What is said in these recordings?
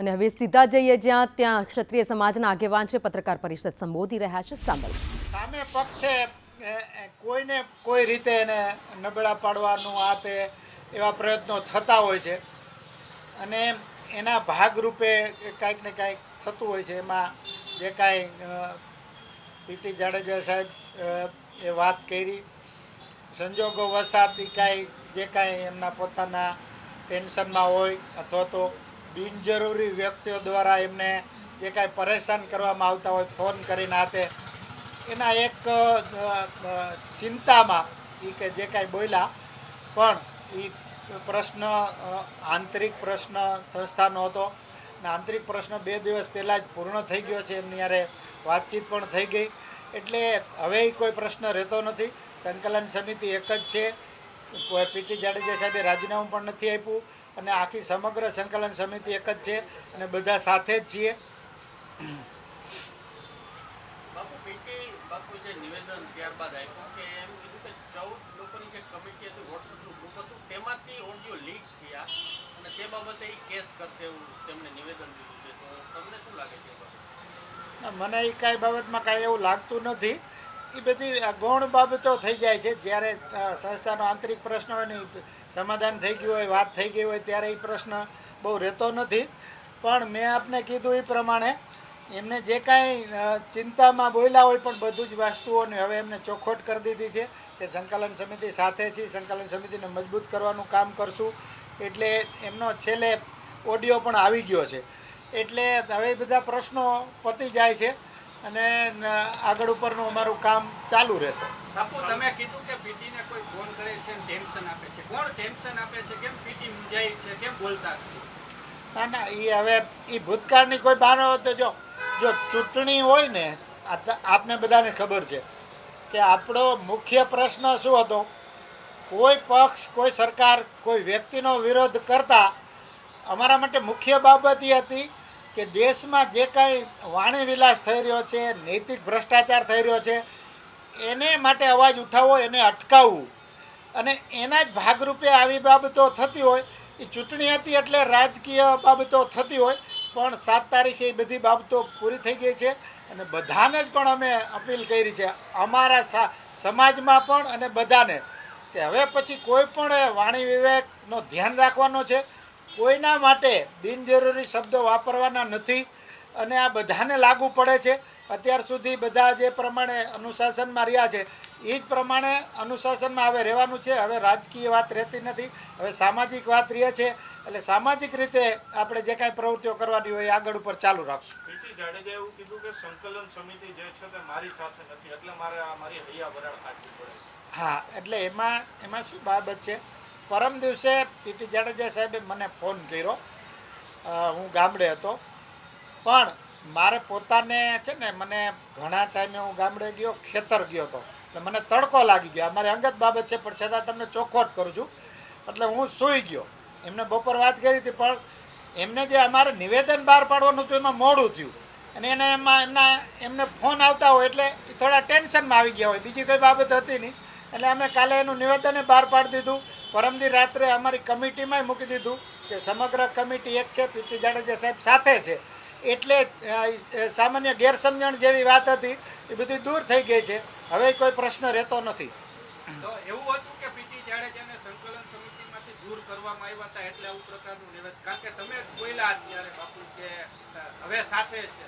અને હવે સીધા જઈએ જ્યાં ત્યાં ક્ષત્રિય સમાજના આગેવાન છે પત્રકાર પરિષદ સંબોધી રહ્યા છે સાંભળ. સામે પક્ષે એ, કોઈને કોઈ રીતે એને નબળા પાડવાનું આ તે એવા પ્રયત્નો થતા હોય છે. અને એના ભાગરૂપે કાંઈક ને કાંઈક થતું હોય છે. એમાં જે કાંઈ પીટી જાડેજા સાહેબ એ વાત કરી. સંજોગો વસાતી કાંઈ જે કાંઈ એમના પોતાના ટેન્શનમાં હોય અથવા તો બિનજરૂરી વ્યક્તિઓ દ્વારા એમને જે કાંઈ પરેશાન કરવામાં આવતા હોય, ફોન કરીને આતે એના એક ચિંતામાં એ કે જે કાંઈ બોલ્યા, પણ એ પ્રશ્ન આંતરિક પ્રશ્ન સંસ્થાનો હતો. અને આંતરિક પ્રશ્ન બે દિવસ પહેલાં જ પૂર્ણ થઈ ગયો છે, એમની યારે વાતચીત પણ થઈ ગઈ. એટલે હવે કોઈ પ્રશ્ન રહેતો નથી. સંકલન સમિતિ એક જ છે. પીટી જાડેજા સાહેબે રાજીનામું પણ નથી આપ્યું. અને આખી સમગ્ર સંકલન સમિતિ એક જ છે અને બધા સાથે જ છીએ. મને એ કાંઈ બાબતમાં કાંઈ એવું લાગતું નથી. એ બધી ગૌણ બાબતો થઈ જાય છે. જ્યારે સંસ્થાનો આંતરિક પ્રશ્ન હોય ને સમાધાન થઈ ગયું હોય, વાત થઈ ગઈ હોય ત્યારે એ પ્રશ્ન બહુ રહેતો નથી. પણ મેં આપને કીધું એ પ્રમાણે એમને જે કાંઈ ચિંતામાં બોલ્યા હોય પણ બધું જ વસ્તુઓને હવે એમને ચોખવટ કરી દીધી છે કે સંકલન સમિતિ સાથે છે સંકલન સમિતિને મજબૂત કરવાનું કામ કરશું. એટલે એમનો છેલ્લે ઓડિયો પણ આવી ગયો છે. એટલે હવે બધા પ્રશ્નો પતી જાય છે. અને આગળ ઉપરનું અમારું કામ ચાલુ રહેશે. બાપુ તમે કીધું કે પીટીને કોઈ ફોન કરે છે ટેન્શન આપે છે. કોણ ટેન્શન આપે છે? કેમ પીટી મૂંઝાય છે? કેમ બોલતા ના ના એ હવે એ ભૂતકાળની કોઈ બહાનો તો જો જો ચૂંટણી હોય ને આપને બધાને ખબર છે કે આપણો મુખ્ય પ્રશ્ન શું હતો? કોઈ પક્ષ કોઈ સરકાર કોઈ વ્યક્તિનો વિરોધ કરતા અમારા માટે મુખ્ય બાબત એ હતી કે દેશમાં જે કાંઈ વાણી વિલાસ થઈ રહ્યો છે, નૈતિક ભ્રષ્ટાચાર થઈ રહ્યો છે, એને માટે અવાજ ઉઠાવવો, એને અટકાવવું. અને એના જ ભાગરૂપે આવી બાબતો થતી હોય, એ ચૂંટણી હતી એટલે રાજકીય બાબતો થતી હોય, પણ સાત તારીખે એ બધી બાબતો પૂરી થઈ ગઈ છે. અને બધાને જ પણ અમે અપીલ કરી છે, અમારા સમાજમાં પણ અને બધાને, કે હવે પછી કોઈ પણ વાણી વિવેકનો ધ્યાન રાખવાનો છે કોઈના માટે બિનજરૂરી શબ્દો વાપરવાના નથી અને આ બધાને લાગુ પડે છે. અત્યાર સુધી બધા જે પ્રમાણે અનુશાસનમાં રહ્યા છે એ જ પ્રમાણે અનુશાસનમાં હવે રહેવાનું છે. હવે રાજકીય વાત રહેતી નથી. હવે સામાજિક વાત રહે છે. એટલે સામાજિક રીતે આપણે જે કાંઈ પ્રવૃત્તિઓ કરવાની હોય એ આગળ ઉપર ચાલુ રાખશું. પીટી એવું કીધું કે સંકલન સમિતિ જે છે તે મારી સાથે નથી. એટલે મારે મારી હૈયા વરાળ હા એટલે એમાં એમાં શું બાબત છે? પરમ દિવસે પીટી જાડેજા સાહેબે મને ફોન કર્યો. હું ગામડે હતો. પણ મારે પોતાને છે ને મને ઘણા ટાઈમે હું ગામડે ગયો, ખેતર ગયો હતો. એટલે મને તડકો લાગી ગયો. અમારી અંગત બાબત છે, પણ છતાં તમને ચોખ્ખોટ કરું છું. એટલે હું સૂઈ ગયો. એમને બપોર વાત કરી હતી, પણ એમને જે અમારે નિવેદન બહાર પાડવાનું હતું, એમાં મોડું થયું. અને એને એમાં એમના, એમને ફોન આવતા હોય એટલે થોડા ટેન્શનમાં આવી ગયા હોય. બીજી કોઈ બાબત હતી નહીં. એટલે અમે કાલે એનું નિવેદન બહાર પાડી દીધું. પરમદી રાત્રે અમારી કમિટીમાંય મૂકી દીધું કે સમગ્ર કમિટી એક છે પીટી જાડેજા સાહેબ સાથે છે. એટલે સામાન્ય ગેરસમજણ જેવી વાત હતી એ બધી દૂર થઈ ગઈ છે. હવે કોઈ પ્રશ્ન રહેતો નથી. તો એવું હતું કે પીટી જાડેજાને સંકલન સમિતિમાંથી દૂર કરવામાં આવ્યા હતા એટલે આવું પ્રકારનું નિવેદન? કારણ કે તમે બોલ્યા ત્યારે બાપુ કે હવે સાથે છે.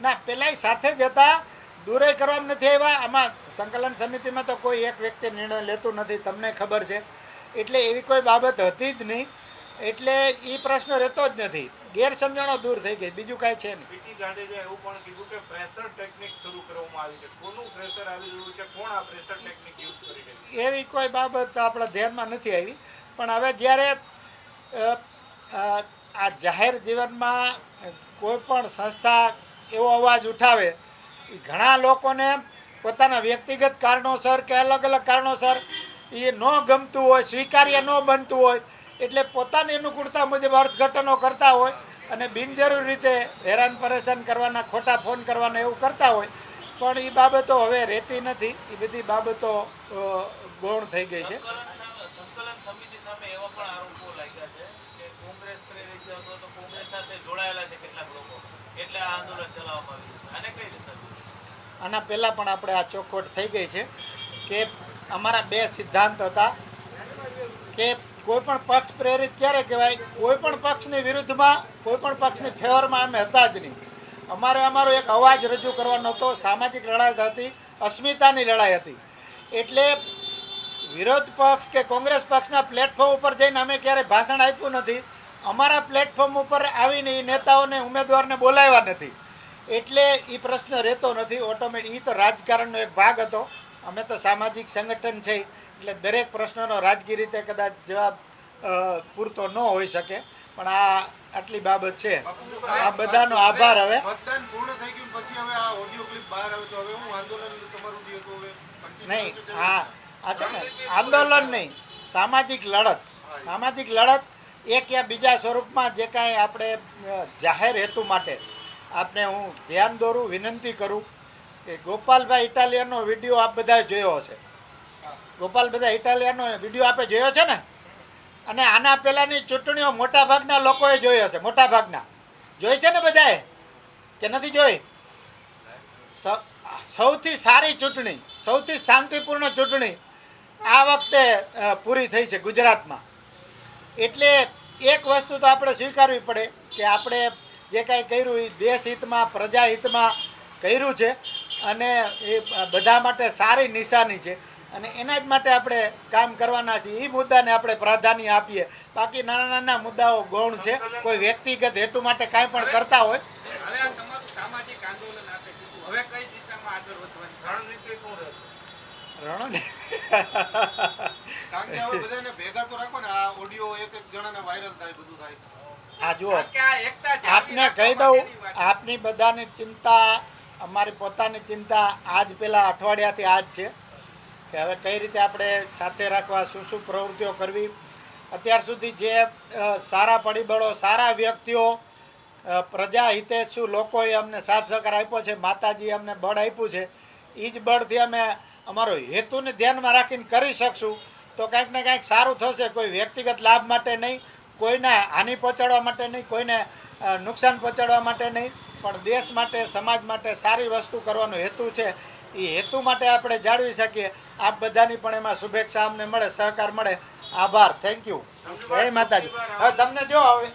ના પેલા સાથે જ હતા. દૂરે કરવામાં નથી આવ્યા. આમાં સંકલન સમિતિમાં તો કોઈ એક વ્યક્તિ નિર્ણય લેતું નથી. તમને ખબર છે. એટલે એવી કોઈ બાબત હતી જ નહીં. એટલે એ પ્રશ્ન રહેતો જ નથી. ગેરસમજણો દૂર થઈ ગઈ. બીજું કાંઈ છે નહીં. પીટી જાડેજાએ એવું પણ કીધું કે પ્રેશર ટેકનિક શરૂ કરવામાં આવી છે. કોનું પ્રેશર આવી રહ્યું છે? કોણ આ પ્રેશર ટેકનિક યુઝ કરી રહ્યું એવી કોઈ બાબત આપણા ધ્યાનમાં નથી આવી. પણ હવે જ્યારે આ જાહેર જીવનમાં કોઈ પણ સંસ્થા એવો અવાજ ઉઠાવે એ ઘણા લોકોને પોતાના વ્યક્તિગત કારણોસર કે અલગ અલગ કારણોસર એ ન ગમતું હોય સ્વીકાર્ય ન બનતું હોય એટલે પોતાની અનુકૂળતા મુજબ અર્થઘટનો કરતા હોય અને બિનજરૂરી રીતે હેરાન પરેશાન કરવાના ખોટા ફોન કરવાના એવું કરતા હોય પણ એ બાબતો હવે રહેતી નથી. એ બધી બાબતો ગૌણ થઈ ગઈ છે. આના પહેલાં પણ આપણે આ ચોખવટ થઈ ગઈ છે કે અમારા બે સિદ્ધાંત હતા કે કોઈ પણ પક્ષ પ્રેરિત ક્યારે કહેવાય? કોઈ પણ પક્ષની વિરુદ્ધમાં, કોઈ પણ પક્ષની ફેવરમાં અમે હતા જ નહીં. અમારે અમારો એક અવાજ રજૂ કરવાનો હતો, સામાજિક લડાઈ હતી, અસ્મિતાની લડાઈ હતી. એટલે વિરોધ પક્ષ કે કોંગ્રેસ પક્ષના પ્લેટફોર્મ ઉપર જઈને અમે ક્યારે ભાષણ આપ્યું નથી, અમારા પ્લેટફોર્મ ઉપર આવીને એ નેતાઓને, ઉમેદવારને બોલાવ્યા નથી. એટલે એ પ્રશ્ન રહેતો નથી. ઓટોમેટિક એ તો રાજકારણનો એક ભાગ હતો. અમે તો સામાજિક સંગઠન છે એટલે દરેક પ્રશ્નનો રાજકીય રીતે કદાચ જવાબ પૂરતો ન હોઈ શકે. પણ આ આટલી બાબત છે. આ બધાનો આભાર હવે. નહીં હા આ આ છે ને આંદોલન નહીં સામાજિક લડત. સામાજિક લડત એક યા બીજા સ્વરૂપમાં જે કાંઈ આપણે જાહેર હેતુ માટે આપને હું ધ્યાન દોરું વિનંતી કરું કે ગોપાલભાઈ ઇટાલિયનનો વીડિયો આપ બધા જોયો હશે. ગોપાલ બધા ઇટાલિયનનો વીડિયો આપે જોયો છે ને? અને આના પહેલાંની ચૂંટણીઓ મોટાભાગના લોકોએ જોઈ હશે, મોટાભાગના. જોઈ છે ને બધાએ? કે નથી જોઈ? સૌથી સારી ચૂંટણી, સૌથી શાંતિપૂર્ણ ચૂંટણી આ વખતે પૂરી થઈ છે ગુજરાતમાં. એટલે એક વસ્તુ તો આપણે સ્વીકારવી પડે કે આપણે જે કાંઈ કર્યું એ દેશ હિતમાં પ્રજા હિતમાં કર્યું છે. અને એ બધા માટે સારી નિશાની છે. અને એના જ માટે આપણે કામ કરવાના છીએ. એ મુદ્દાને આપણે પ્રાધાન્ય આપીએ. બાકી નાના નાના મુદ્દાઓ ગૌણ છે. કોઈ વ્યક્તિગત હેતુ માટે કાંઈ પણ કરતા હોય. આ તમારું સામાજિક આંદોલન આપે કીધું હવે કઈ દિશામાં આગળ વધવાની? રણનીતિ શું રહેશે? રણો કારણ કે હવે બધાને ભેગા તો રાખો ને આ ઓડિયો એક એક જણાને વાયરલ થાય બધું થાય. આ જુઓ. કારણ કે આ એકતા જાળવી આપને કહી દઉં. આપની બધાની ચિંતા અમારી પોતાની ચિંતા આજ પેલા અઠવાડિયાથી આજ છે કે હવે કઈ રીતે આપણે સાથે રાખવા, શું શું પ્રવૃત્તિઓ કરવી? અત્યાર સુધી જે સારા પરિબળો, સારા વ્યક્તિઓ પ્રજા પ્રજા હિતેચ્છુ લોકોએ અમને સાથ સહકાર આપ્યો છે, માતાજીએ અમને બળ આપ્યું છે એ જ બળથી અમે અમારો હેતુને ધ્યાનમાં રાખીને કરી શકશું. તો કંઈક ને કાંઈક સારું થશે, કોઈ વ્યક્તિગત લાભ માટે નહીં, કોઈને હાનિ પહોંચાડવા માટે નહીં, કોઈને નુકસાન પહોંચાડવા માટે નહીં. પણ દેશ માટે સમાજ માટે સારી વસ્તુ કરવાનો હેતુ છે. એ હેતુ માટે આપણે જાળવી શકીએ. આપ બધાની પણ એમાં શુભેચ્છા અમને મળે સહકાર મળે. આભાર. થેન્ક યુ જય માતાજી. હવે તમને જો હવે.